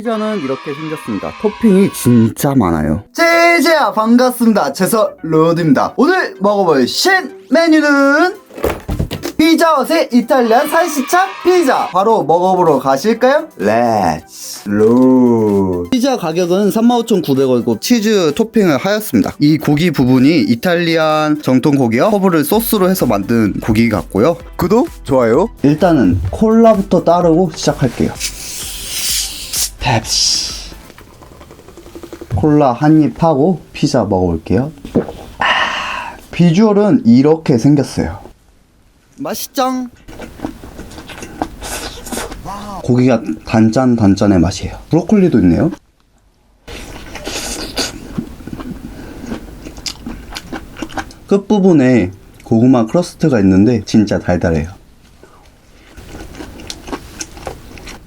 피자는 이렇게 생겼습니다. 토핑이 진짜 많아요. 제제야 반갑습니다. 제서 로드입니다. 오늘 먹어볼 신 메뉴는 피자헛의 이탈리안 살시차 피자 바로 먹어보러 가실까요? 렛츠 로 피자 가격은 35,900원이고 치즈 토핑을 하였습니다 이 고기 부분이 이탈리안 정통 고기와 허브를 소스로 해서 만든 고기 같고요 구독, 좋아요 일단은 콜라부터 따르고 시작할게요 펩시. 콜라 한 입 하고 피자 먹어볼게요. 아, 비주얼은 이렇게 생겼어요. 맛있짱. 고기가 단짠 단짠의 맛이에요. 브로콜리도 있네요. 끝부분에 고구마 크러스트가 있는데 진짜 달달해요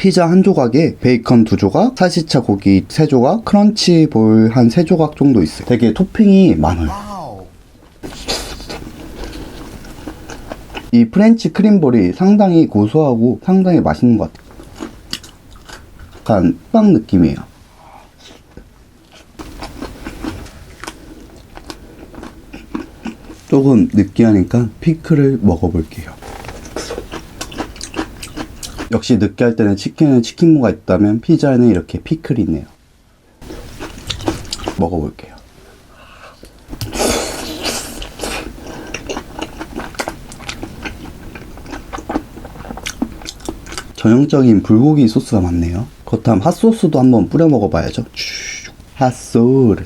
피자 한 조각에 베이컨 두 조각, 살시차 고기 세 조각, 크런치 볼 한 세 조각 정도 있어요. 되게 토핑이 많아요. 이 프렌치 크림볼이 상당히 고소하고 상당히 맛있는 것 같아요. 약간 빵 느낌이에요. 조금 느끼하니까 피클을 먹어볼게요. 역시 느끼할 때는 치킨에 치킨무가 있다면 피자에는 이렇게 피클이 있네요. 먹어볼게요. 전형적인 불고기 소스가 많네요. 그렇다면 핫소스도 한번 뿌려 먹어봐야죠. 슉, 핫소스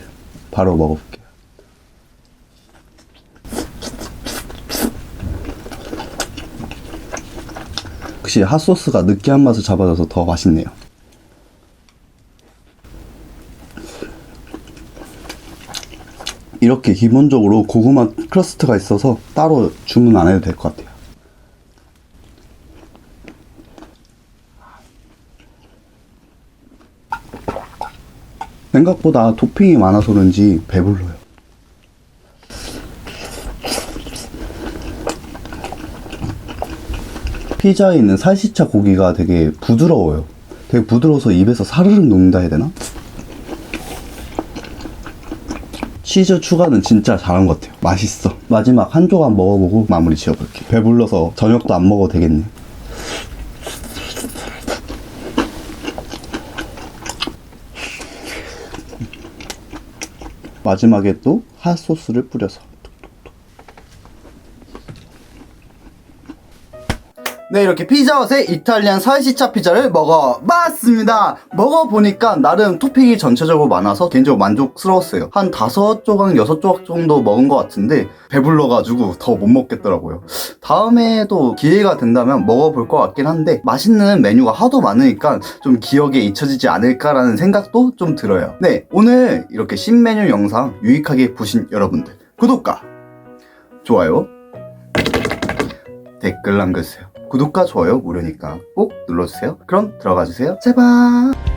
바로 먹어볼게요. 역시 핫소스가 느끼한 맛을 잡아줘서 더 맛있네요. 이렇게 기본적으로 고구마 크러스트가 있어서 따로 주문 안 해도 될 것 같아요. 생각보다 토핑이 많아서 그런지 배불러요. 피자에 있는 살시차 고기가 되게 부드러워요. 되게 부드러워서 입에서 사르륵 녹는다 해야 되나? 치즈 추가는 진짜 잘한 것 같아요. 맛있어. 마지막 한 조각 먹어보고 마무리 지어볼게. 배불러서 저녁도 안 먹어도 되겠네. 마지막에 또 핫소스를 뿌려서. 네, 이렇게 피자헛의 이탈리안 살시차 피자를 먹어봤습니다. 먹어보니까 나름 토핑이 전체적으로 많아서 개인적으로 만족스러웠어요. 한 다섯 조각, 여섯 조각 정도 먹은 것 같은데 배불러가지고 더 못 먹겠더라고요. 다음에도 기회가 된다면 먹어볼 것 같긴 한데 맛있는 메뉴가 하도 많으니까 좀 기억에 잊혀지지 않을까라는 생각도 좀 들어요. 네, 오늘 이렇게 신메뉴 영상 유익하게 보신 여러분들 구독과 좋아요 댓글 남겨주세요. 구독과 좋아요 무료니까 꼭 눌러주세요. 그럼 들어가 주세요. 제발.